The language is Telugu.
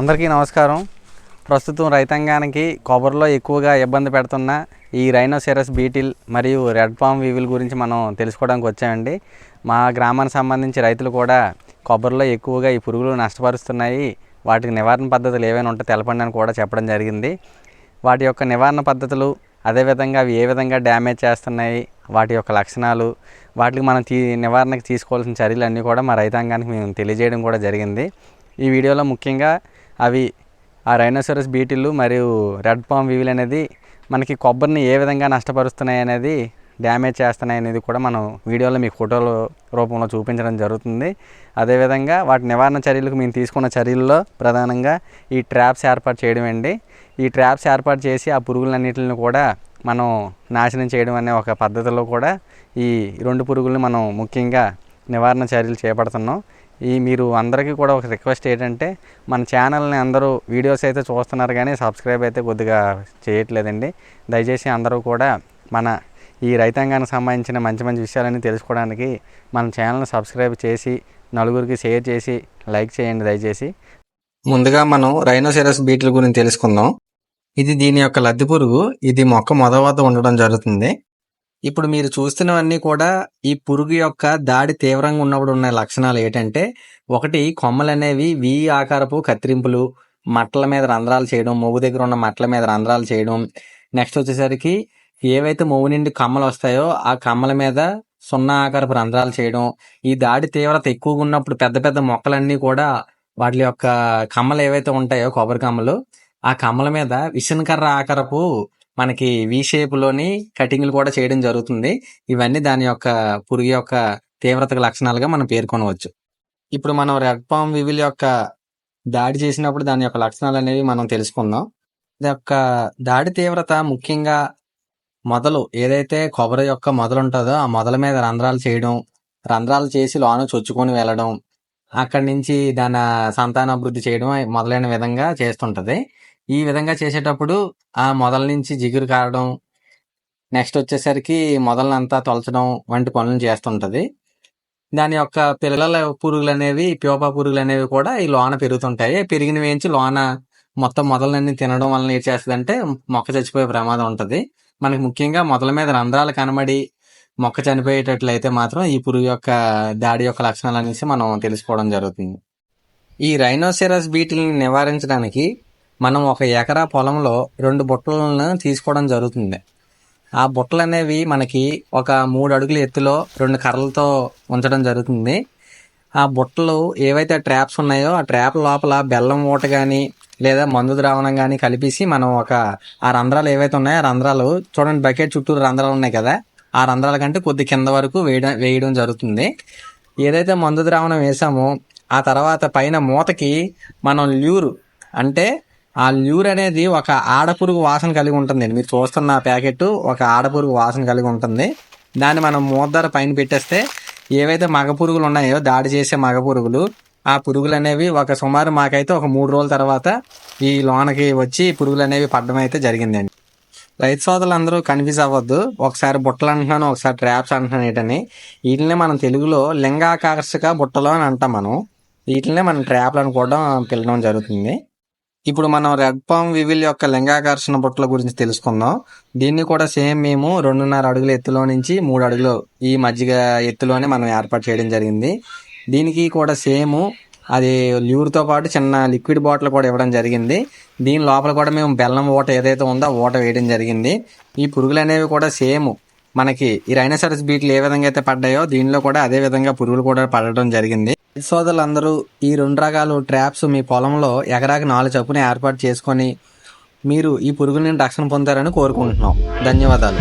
అందరికీ నమస్కారం. ప్రస్తుతం రైతాంగానికి కొబ్బరిలో ఎక్కువగా ఇబ్బంది పెడుతున్న ఈ రైనోసెరస్ బీటిల్ మరియు రెడ్ పామ్ వీవిల్ గురించి మనం తెలుసుకోవడానికి వచ్చామండి. మా గ్రామానికి సంబంధించి రైతులు కూడా కొబ్బరిలో ఎక్కువగా ఈ పురుగులు నష్టపరుస్తున్నాయి. వాటికి నివారణ పద్ధతులు ఏవైనా ఉంటే తెలపండి అని కూడా చెప్పడం జరిగింది. వాటి యొక్క నివారణ పద్ధతులు అదేవిధంగా అవి ఏ విధంగా డ్యామేజ్ చేస్తున్నాయి వాటి యొక్క లక్షణాలు వాటికి మనం తీ నివారణకు తీసుకోవాల్సిన చర్యలు అన్నీ కూడా మా రైతాంగానికి మేము తెలియజేయడం కూడా జరిగింది. ఈ వీడియోలో ముఖ్యంగా అవి ఆ రైనోసరస్ బీటిల్లు మరియు రెడ్ పామ్ వీవిల్ అనేది మనకి కొబ్బరిని ఏ విధంగా నష్టపరుస్తున్నాయి అనేది డ్యామేజ్ చేస్తున్నాయి అనేది కూడా మనం వీడియోలో మీకు ఫోటోల రూపంలో చూపించడం జరుగుతుంది. అదేవిధంగా వాటి నివారణ చర్యలకు మేము తీసుకున్న చర్యల్లో ప్రధానంగా ఈ ట్రాప్స్ ఏర్పాటు చేయడం అండి. ఈ ట్రాప్స్ ఏర్పాటు చేసి ఆ పురుగులన్నిటిని కూడా మనం నాశనం చేయడం అనే ఒక పద్ధతిలో కూడా ఈ రెండు పురుగులను మనం ముఖ్యంగా నివారణ చర్యలు చేపడుతున్నాం. ఈ మీరు అందరికీ కూడా ఒక రిక్వెస్ట్ ఏంటంటే మన ఛానల్ని అందరూ వీడియోస్ అయితే చూస్తున్నారు కానీ సబ్స్క్రైబ్ అయితే కొద్దిగా చేయట్లేదండి. దయచేసి అందరూ కూడా మన ఈ రైతాంగానికి సంబంధించిన మంచి మంచి విషయాలన్నీ తెలుసుకోవడానికి మన ఛానల్ని సబ్స్క్రైబ్ చేసి నలుగురికి షేర్ చేసి లైక్ చేయండి దయచేసి. ముందుగా మనం రైనోసెరస్ బీట్ల గురించి తెలుసుకుందాం. ఇది దీని యొక్క లద్ది పురుగు ఇది మొక్క మొదవాత ఉండడం జరుగుతుంది. ఇప్పుడు మీరు చూస్తున్నవన్నీ కూడా ఈ పురుగు యొక్క దాడి తీవ్రంగా ఉన్నప్పుడు ఉన్న లక్షణాలు ఏంటంటే ఒకటి కొమ్మలు అనేవి వి ఆకారపు కత్తిరింపులు మట్టల మీద రంధ్రాలు చేయడం మొవ్వు దగ్గర ఉన్న మట్టల మీద రంధ్రాలు చేయడం. నెక్స్ట్ వచ్చేసరికి ఏవైతే మొవ్వు నుండి కమ్మలు వస్తాయో ఆ కమ్మల మీద సున్నా ఆకారపు రంధ్రాలు చేయడం. ఈ దాడి తీవ్రత ఎక్కువగా ఉన్నప్పుడు పెద్ద పెద్ద మొక్కలన్నీ కూడా వాటి యొక్క కమ్మలు ఏవైతే ఉంటాయో కొబ్బరి కమ్మలు ఆ కమ్మల మీద విషన్కర్ర ఆకారపు మనకి వి షేప్లోని కటింగ్లు కూడా చేయడం జరుగుతుంది. ఇవన్నీ దాని యొక్క పురుగు యొక్క తీవ్రత లక్షణాలుగా మనం పేర్కొనవచ్చు. ఇప్పుడు మనం రెడ్ పామ్ వివిల్ యొక్క దాడి చేసినప్పుడు దాని యొక్క లక్షణాలు అనేవి మనం తెలుసుకుందాం. ఇది యొక్క దాడి తీవ్రత ముఖ్యంగా మొదలు ఏదైతే కొబ్బరి యొక్క మొదలు ఉంటుందో ఆ మొదల మీద రంధ్రాలు చేయడం రంధ్రాలు చేసి లోన చొచ్చుకొని వెళ్ళడం అక్కడి నుంచి దాని సంతానాభివృద్ధి చేయడం మొదలైన విధంగా చేస్తుంటది. ఈ విధంగా చేసేటప్పుడు ఆ మొదల నుంచి జిగురు కారడం నెక్స్ట్ వచ్చేసరికి మొదలనంతా తొలచడం వంటి పనులు చేస్తుంటుంది. దాని యొక్క పిల్లల పురుగులు అనేవి ప్యోపా పురుగులు అనేవి కూడా ఈ లోన పెరుగుతుంటాయి. పెరిగిన వేయించి లోన మొత్తం మొదలన్నీ తినడం వలన ఏం చేస్తుందంటే మొక్క చచ్చిపోయే ప్రమాదం ఉంటుంది. మనకి ముఖ్యంగా మొదల మీద రంధ్రాలు కనబడి మొక్క చనిపోయేటట్లయితే మాత్రం ఈ పురుగు యొక్క దాడి యొక్క లక్షణాలు అనేసి మనం తెలుసుకోవడం జరుగుతుంది. ఈ రైనోసెరస్ బీటిల్ని నివారించడానికి మనం ఒక ఎకరా పొలంలో రెండు బుట్టలను తీసుకోవడం జరుగుతుంది. ఆ బుట్టలు అనేవి మనకి ఒక మూడు అడుగుల ఎత్తులో రెండు కర్రలతో ఉంచడం జరుగుతుంది. ఆ బుట్టలు ఏవైతే ట్రాప్స్ ఉన్నాయో ఆ ట్రాప్ లోపల బెల్లం మూట కానీ లేదా మందు ద్రావణం కానీ కలిపేసి మనం ఒక ఆ రంధ్రాలు ఏవైతే ఉన్నాయో ఆ రంధ్రాలు చూడండి బకెట్ చుట్టూ రంధ్రాలు ఉన్నాయి కదా ఆ రంధ్రాల కంటే కొద్ది కింద వరకు వేయడం వేయడం జరుగుతుంది. ఏదైతే మందు ద్రావణం వేసామో ఆ తర్వాత పైన మూతకి మనం ల్యూర్ అంటే ఆ ల్యూర్ అనేది ఒక ఆడపురుగు వాసన కలిగి ఉంటుంది. మీరు చూస్తున్న ప్యాకెట్ ఒక ఆడపురుగు వాసన కలిగి ఉంటుంది. దాన్ని మనం మూద్దర పైన పెట్టేస్తే ఏవైతే మగ పురుగులు ఉన్నాయో దాడి చేసే మగ పురుగులు ఆ పురుగులు అనేవి ఒక సుమారు మాకైతే ఒక మూడు రోజుల తర్వాత ఈ లోనకి వచ్చి పురుగులు అనేవి పడడం అయితే జరిగిందండి. రైతు సోదరులు అందరూ కన్ఫ్యూజ్ అవ్వద్దు. ఒకసారి బుట్టలు అంటున్నాను ఒకసారి ట్రాప్స్ అంటున్నాను ఏంటని. వీటిని మనం తెలుగులో లింగాకర్షక బుట్టలు అని అంటాం మనం. వీటినే మనం ట్రాప్లు అనుకోవడం కూడా జరుగుతుంది. ఇప్పుడు మనం రెడ్ పామ్ వివిల్ యొక్క లింగాకర్షణ బుట్టల గురించి తెలుసుకుందాం. దీన్ని కూడా సేమ్ మేము రెండున్నర అడుగుల ఎత్తులో నుంచి మూడు అడుగులు ఈ మధ్య ఎత్తులోనే మనం ఏర్పాటు చేయడం జరిగింది. దీనికి కూడా సేమ్ అది ల్యూర్తో పాటు చిన్న లిక్విడ్ బాటిల్ కూడా ఇవ్వడం జరిగింది. దీని లోపల కూడా మేము బెల్లం ఓట ఏదైతే ఉందో ఆ ఓట వేయడం జరిగింది. ఈ పురుగులు అనేవి కూడా సేమ్. మనకి ఈ రైనోసరస్ బీట్లు ఏ విధంగా అయితే పడ్డాయో దీనిలో కూడా అదే విధంగా పురుగులు కూడా పడడం జరిగింది. సోదరులందరూ ఈ రెండు రకాలు ట్రాప్స్ మీ పొలంలో ఎకరాకి నాలుగు చొప్పున ఏర్పాటు చేసుకొని మీరు ఈ పురుగుల నుండి రక్షణ పొందారని కోరుకుంటున్నాం. ధన్యవాదాలు.